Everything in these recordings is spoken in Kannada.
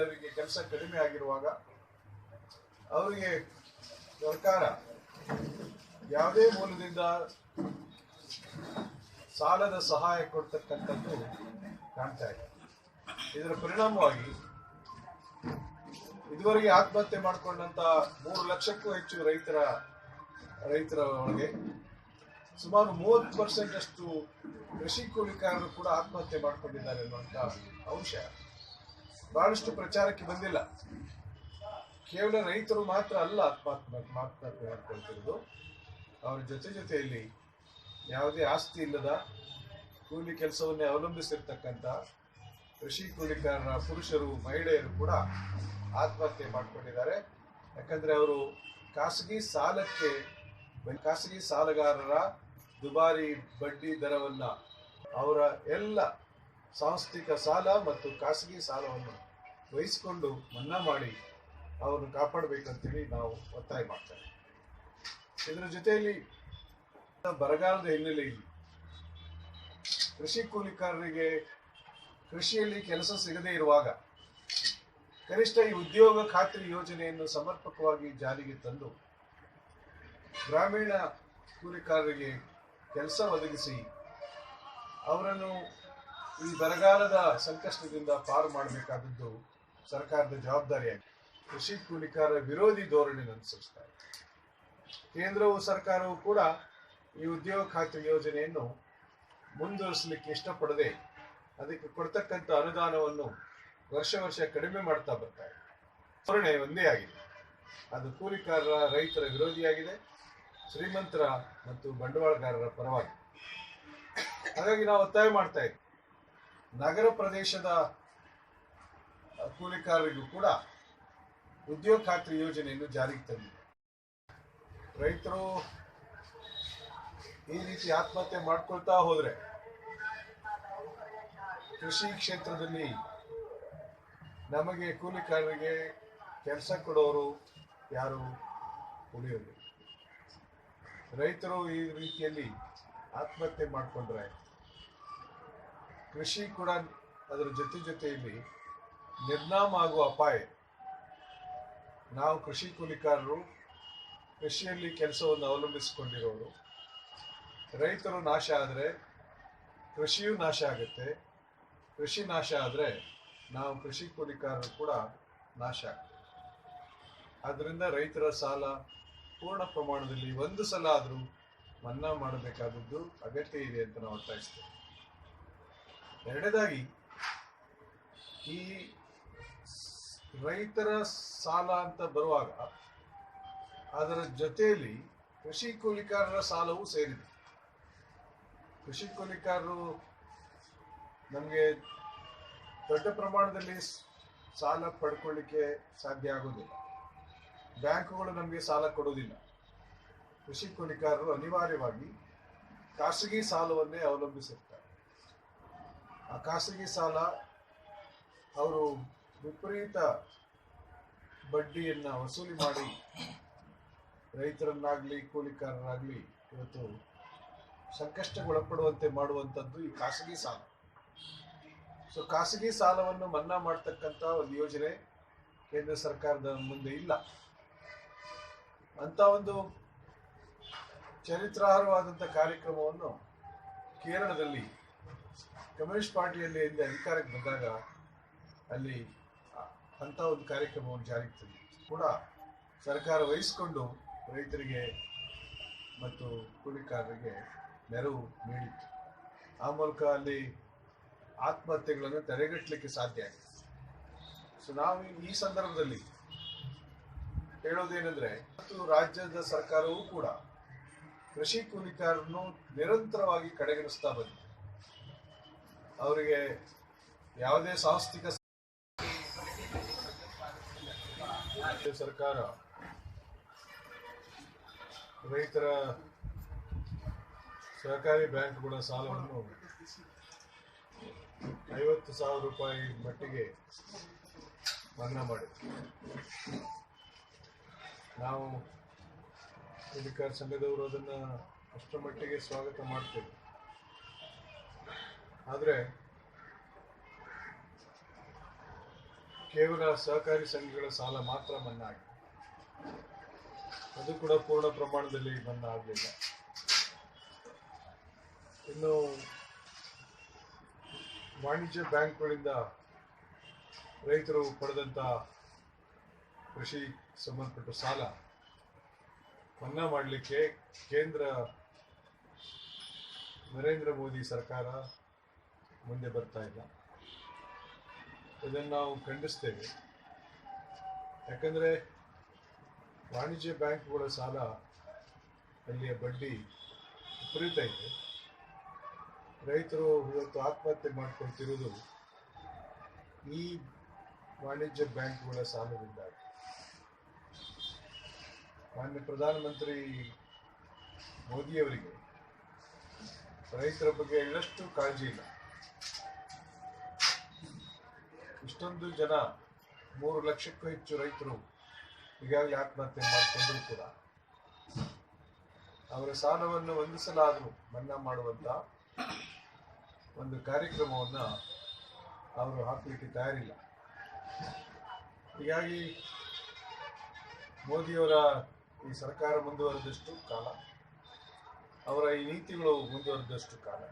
ಅವರಿಗೆ ಕೆಲಸ ಕಡಿಮೆ ಆಗಿರುವಾಗ ಅವರಿಗೆ ಸರ್ಕಾರ ಯಾವುದೇ ಮೂಲದಿಂದ ಸಾಲದ ಸಹಾಯ ಕೊಡ್ತಕ್ಕಂಥದ್ದು ಕಾಣ್ತಾ ಇದೆ. ಇದರ ಪರಿಣಾಮವಾಗಿ ಇದುವರೆಗೆ ಆತ್ಮಹತ್ಯೆ ಮಾಡಿಕೊಂಡಂತ ಮೂರು ಲಕ್ಷಕ್ಕೂ ಹೆಚ್ಚು ರೈತರ ರೈತರ ಒಳಗೆ ಸುಮಾರು ಮೂವತ್ತು ಪರ್ಸೆಂಟ್ ಅಷ್ಟು ಕೃಷಿ ಕೂಲಿಕಾರರು ಕೂಡ ಆತ್ಮಹತ್ಯೆ ಮಾಡಿಕೊಂಡಿದ್ದಾರೆ ಅನ್ನುವಂಥ ಅಂಶ. ಬಹಳಷ್ಟು ಪ್ರಚಾರಕ್ಕೆ ಬಂದಿಲ್ಲ. ಕೇವಲ ರೈತರು ಮಾತ್ರ ಅಲ್ಲ ಆತ್ಮಹತ್ಯೆ ಆತ್ಮಹತ್ಯೆ ಮಾಡ್ಕೊಳ್ತಿರೋದು. ಅವರ ಜೊತೆ ಜೊತೆಯಲ್ಲಿ ಯಾವುದೇ ಆಸ್ತಿ ಇಲ್ಲದ ಕೂಲಿ ಕೆಲಸವನ್ನೇ ಅವಲಂಬಿಸಿರ್ತಕ್ಕಂಥ ಕೃಷಿ ಕೂಲಿಕಾರರ ಪುರುಷರು, ಮಹಿಳೆಯರು ಕೂಡ ಆತ್ಮಹತ್ಯೆ ಮಾಡಿಕೊಂಡಿದ್ದಾರೆ. ಯಾಕಂದರೆ ಅವರು ಖಾಸಗಿ ಸಾಲಕ್ಕೆ ಖಾಸಗಿ ಸಾಲಗಾರರ ದುಬಾರಿ ಬಡ್ಡಿ ದರವನ್ನ ಅವರ ಎಲ್ಲ ಸಾಂಸ್ಥಿಕ ಸಾಲ ಮತ್ತು ಖಾಸಗಿ ಸಾಲವನ್ನು ವಹಿಸಿಕೊಂಡು ಮನ್ನಾ ಮಾಡಿ ಅವರನ್ನು ಕಾಪಾಡಬೇಕಂತೇಳಿ ನಾವು ಒತ್ತಾಯ ಮಾಡ್ತೇವೆ. ಇದರ ಜೊತೆಯಲ್ಲಿ ಬರಗಾಲದ ಹಿನ್ನೆಲೆಯಲ್ಲಿ ಕೃಷಿ ಕೂಲಿಕಾರರಿಗೆ ಕೃಷಿಯಲ್ಲಿ ಕೆಲಸ ಸಿಗದೇ ಇರುವಾಗ ಕನಿಷ್ಠ ಈ ಉದ್ಯೋಗ ಖಾತ್ರಿ ಯೋಜನೆಯನ್ನು ಸಮರ್ಪಕವಾಗಿ ಜಾರಿಗೆ ತಂದು ಗ್ರಾಮೀಣ ಕೂಲಿಕಾರರಿಗೆ ಕೆಲಸ ಒದಗಿಸಿ ಅವರನ್ನು ಈ ಬರಗಾಲದ ಸಂಕಷ್ಟದಿಂದ ಪಾರು ಮಾಡಬೇಕಾದದ್ದು ಸರ್ಕಾರದ ಜವಾಬ್ದಾರಿಯಾಗಿದೆ. ಕೃಷಿ ಕೂಲಿಕಾರ ವಿರೋಧಿ ಧೋರಣೆ ಅನುಸರಿಸ್ತಾ ಇದೆ. ಕೇಂದ್ರವು ಸರ್ಕಾರವು ಕೂಡ ಈ ಉದ್ಯೋಗ ಖಾತ್ರಿ ಯೋಜನೆಯನ್ನು ಮುಂದುವರಿಸಲಿಕ್ಕೆ ಇಷ್ಟಪಡದೆ ಅದಕ್ಕೆ ಕೊಡ್ತಕ್ಕಂಥ ಅನುದಾನವನ್ನು ವರ್ಷ ವರ್ಷ ಕಡಿಮೆ ಮಾಡ್ತಾ ಬರ್ತಾ ಇದೆ. ಧೋರಣೆ ಒಂದೇ ಆಗಿದೆ. ಅದು ಕೂಲಿಕಾರರ, ರೈತರ ವಿರೋಧಿಯಾಗಿದೆ, ಶ್ರೀಮಂತರ ಮತ್ತು ಬಂಡವಾಳಗಾರರ ಪರವಾಗಿ ಹಾಗಾಗಿ ನಾವು ಒತ್ತಾಯ ಮಾಡ್ತಾ ಇದ್ದೀವಿ ನಗರ ಪ್ರದೇಶದ ಕೂಲಿಕಾರರಿಗೂ ಕೂಡ ಉದ್ಯೋಗ ಖಾತ್ರಿ ಯೋಜನೆಯನ್ನು ಜಾರಿಗೆ ತಂದಿದೆ. ರೈತರು ಈ ರೀತಿ ಆತ್ಮಹತ್ಯೆ ಮಾಡ್ಕೊಳ್ತಾ ಹೋದ್ರೆ ಕೃಷಿ ಕ್ಷೇತ್ರದಲ್ಲಿ ನಮಗೆ ಕೂಲಿಕಾರರಿಗೆ ಕೆಲಸ ಕೊಡೋರು ಯಾರು ಉಳಿಯೋದು ರೈತರು ಈ ರೀತಿಯಲ್ಲಿ ಆತ್ಮಹತ್ಯೆ ಮಾಡಿಕೊಂಡ್ರೆ ಕೃಷಿ ಕೂಡ ಅದರ ಜೊತೆ ಜೊತೆಯಲ್ಲಿ ನಿರ್ನಾಮ ಆಗುವ ಅಪಾಯ. ನಾವು ಕೃಷಿ ಕೂಲಿಕಾರರು, ಕೃಷಿಯಲ್ಲಿ ಕೆಲಸವನ್ನು ಅವಲಂಬಿಸಿಕೊಂಡಿರೋರು. ರೈತರು ನಾಶ ಆದರೆ ಕೃಷಿಯೂ ನಾಶ ಆಗುತ್ತೆ. ಕೃಷಿ ನಾಶ ಆದರೆ ನಾವು ಕೃಷಿ ಕೂಲಿಕಾರರು ಕೂಡ ನಾಶ ಆಗ್ತೇವೆ. ಆದ್ದರಿಂದ ರೈತರ ಸಾಲ ಪೂರ್ಣ ಪ್ರಮಾಣದಲ್ಲಿ ಒಂದು ಸಲ ಆದರೂ ಮನ್ನಾ ಮಾಡಬೇಕಾದದ್ದು ಅಗತ್ಯ ಇದೆ ಅಂತ ನಾವು ಒತ್ತಾಯಿಸ್ತೇವೆ. ಎರಡನೇದಾಗಿ, ಈ ರೈತರ ಸಾಲ ಅಂತ ಬರುವಾಗ ಅದರ ಜೊತೆಯಲ್ಲಿ ಕೃಷಿ ಕೂಲಿಕಾರರ ಸಾಲವೂ ಸೇರಿದೆ. ಕೃಷಿ ಕೂಲಿಕಾರರು ನಮಗೆ ದೊಡ್ಡ ಪ್ರಮಾಣದಲ್ಲಿ ಸಾಲ ಪಡ್ಕೊಳ್ಳಿಕ್ಕೆ ಸಾಧ್ಯ ಆಗೋದಿಲ್ಲ. ಬ್ಯಾಂಕುಗಳು ನಮಗೆ ಸಾಲ ಕೊಡೋದಿಲ್ಲ. ಕೃಷಿ ಕೂಲಿಕಾರರು ಅನಿವಾರ್ಯವಾಗಿ ಖಾಸಗಿ ಸಾಲವನ್ನೇ ಅವಲಂಬಿಸಿರ್ತಾರೆ. ಆ ಖಾಸಗಿ ಸಾಲ ಅವರು ವಿಪರೀತ ಬಡ್ಡಿಯನ್ನು ವಸೂಲಿ ಮಾಡಿ ರೈತರನ್ನಾಗಲಿ, ಕೂಲಿಕಾರರಾಗಲಿ ಇವತ್ತು ಸಂಕಷ್ಟಗೊಳಪಡುವಂತೆ ಮಾಡುವಂಥದ್ದು ಈ ಖಾಸಗಿ ಸಾಲ. ಸೊ ಖಾಸಗಿ ಸಾಲವನ್ನು ಮನ್ನಾ ಮಾಡ್ತಕ್ಕಂಥ ಒಂದು ಯೋಜನೆ ಕೇಂದ್ರ ಸರ್ಕಾರದ ಮುಂದೆ ಇಲ್ಲ. ಅಂತ ಒಂದು ಚರಿತ್ರಾರ್ಹವಾದಂಥ ಕಾರ್ಯಕ್ರಮವನ್ನು ಕೇರಳದಲ್ಲಿ ಕಮ್ಯುನಿಸ್ಟ್ ಪಾರ್ಟಿಯಲ್ಲಿ ಇಲ್ಲಿ ಅಧಿಕಾರಕ್ಕೆ ಬಂದಾಗ ಅಲ್ಲಿ ಅಂತ ಒಂದು ಕಾರ್ಯಕ್ರಮವನ್ನು ಜಾರಿಗೆ ತಂದಿದೆ ಕೂಡ ಸರ್ಕಾರ ವಹಿಸಿಕೊಂಡು ರೈತರಿಗೆ ಮತ್ತು ಕೂಲಿಕಾರರಿಗೆ ನೆರವು ನೀಡಿತ್ತು. ಆ ಮೂಲಕ ಅಲ್ಲಿ ಆತ್ಮಹತ್ಯೆಗಳನ್ನು ತಡೆಗಟ್ಟಲಿಕ್ಕೆ ಸಾಧ್ಯ ಆಗಿದೆ. ಸೊ ನಾವು ಈ ಸಂದರ್ಭದಲ್ಲಿ ಹೇಳೋದೇನೆಂದ್ರೆ, ಮತ್ತು ರಾಜ್ಯದ ಸರ್ಕಾರವೂ ಕೂಡ ಕೃಷಿ ಕೂಲಿಕಾರರನ್ನು ನಿರಂತರವಾಗಿ ಕಡೆಗಣಿಸ್ತಾ ಬಂದಿದೆ. ಅವರಿಗೆ ಯಾವುದೇ ಸಾಂಸ್ಥಿಕ ಸರ್ಕಾರ ರೈತರ ಸಹಕಾರಿ ಬ್ಯಾಂಕ್ಗಳ ಸಾಲವನ್ನು ಐವತ್ತು ಸಾವಿರ ರೂಪಾಯಿ ಮಟ್ಟಿಗೆ ಮನ್ನಾ ಮಾಡಿದೆ ನಾವು ಅಧಿಕಾರ ಸಂಘದವರು ಅದನ್ನು ಅಷ್ಟರ ಮಟ್ಟಿಗೆ ಸ್ವಾಗತ ಮಾಡ್ತೇವೆ. ಆದರೆ ಕೇವಲ ಸಹಕಾರಿ ಸಂಘಗಳ ಸಾಲ ಮಾತ್ರ ಮನ್ನಾ ಆಗಿದೆ ಅದು ಕೂಡ ಪೂರ್ಣ ಪ್ರಮಾಣದಲ್ಲಿ ಮನ್ನಾ ಆಗಲಿಲ್ಲ. ಇನ್ನು ವಾಣಿಜ್ಯ ಬ್ಯಾಂಕ್ಗಳಿಂದ ರೈತರು ಪಡೆದಂತ ಕೃಷಿ ಸಂಬಂಧಪಟ್ಟ ಸಾಲ ಮನ್ನಾ ಮಾಡಲಿಕ್ಕೆ ಕೇಂದ್ರ ನರೇಂದ್ರ ಮೋದಿ ಸರ್ಕಾರ ಮುಂದೆ ಬರ್ತಾ ಇಲ್ಲ. ಇದನ್ನು ನಾವು ಖಂಡಿಸ್ತೇವೆ. ಯಾಕಂದರೆ ವಾಣಿಜ್ಯ ಬ್ಯಾಂಕ್ಗಳ ಸಾಲ ಅಲ್ಲಿಯ ಬಡ್ಡಿ ವಿಪರೀತ ಇದೆ. ರೈತರು ಇವತ್ತು ಆತ್ಮಹತ್ಯೆ ಮಾಡ್ಕೊಳ್ತಿರೋದು ಈ ವಾಣಿಜ್ಯ ಬ್ಯಾಂಕ್ಗಳ ಸಾಲದಿಂದ ಮಾನ್ಯ ಪ್ರಧಾನಮಂತ್ರಿ ಮೋದಿಯವರಿಗೆ ರೈತರ ಬಗ್ಗೆ ಎಳ್ಳಷ್ಟು ಕಾಳಜಿ ಇಲ್ಲ. ಇಷ್ಟೊಂದು ಜನ ಮೂರು ಲಕ್ಷಕ್ಕೂ ಹೆಚ್ಚು ರೈತರು ಈಗಾಗಲೇ ಆತ್ಮಹತ್ಯೆ ಮಾಡಿಕೊಂಡ್ರು ಕೂಡ. ಅವರ ಸಾಲವನ್ನು ಒಂದು ಮನ್ನಾ ಮಾಡುವಂತ ಒಂದು ಕಾರ್ಯಕ್ರಮವನ್ನ ಅವರು ಹಾಕಲಿಕ್ಕೆ ತಯಾರಿಲ್ಲ. ಹೀಗಾಗಿ ಮೋದಿಯವರ ಈ ಸರ್ಕಾರ ಮುಂದುವರೆದಷ್ಟು ಕಾಲ, ಅವರ ಈ ನೀತಿಗಳು ಮುಂದುವರೆದಷ್ಟು ಕಾಲ,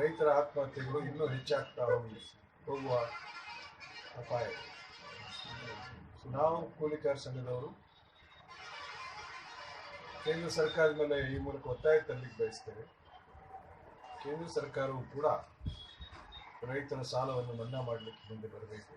ರೈತರ ಆತ್ಮಹತ್ಯೆಗಳು ಇನ್ನೂ ಹೆಚ್ಚಾಗ್ತಾ ಹೋಗಿ ಹೋಗುವ ಅಪಾಯ ಇದೆ. ನಾವು ಕೂಲಿಕಾರ ಸಂಘದವರು ಕೇಂದ್ರ ಸರ್ಕಾರದ ಮೇಲೆ ಈ ಮೂಲಕ ಒತ್ತಾಯ ತರಲಿಕ್ಕೆ ಬಯಸ್ತೇವೆ ಕೇಂದ್ರ ಸರ್ಕಾರವು ಕೂಡ ರೈತರ ಸಾಲವನ್ನು ಮನ್ನಾ ಮಾಡಲಿಕ್ಕೆ ಮುಂದೆ ಬರಬೇಕು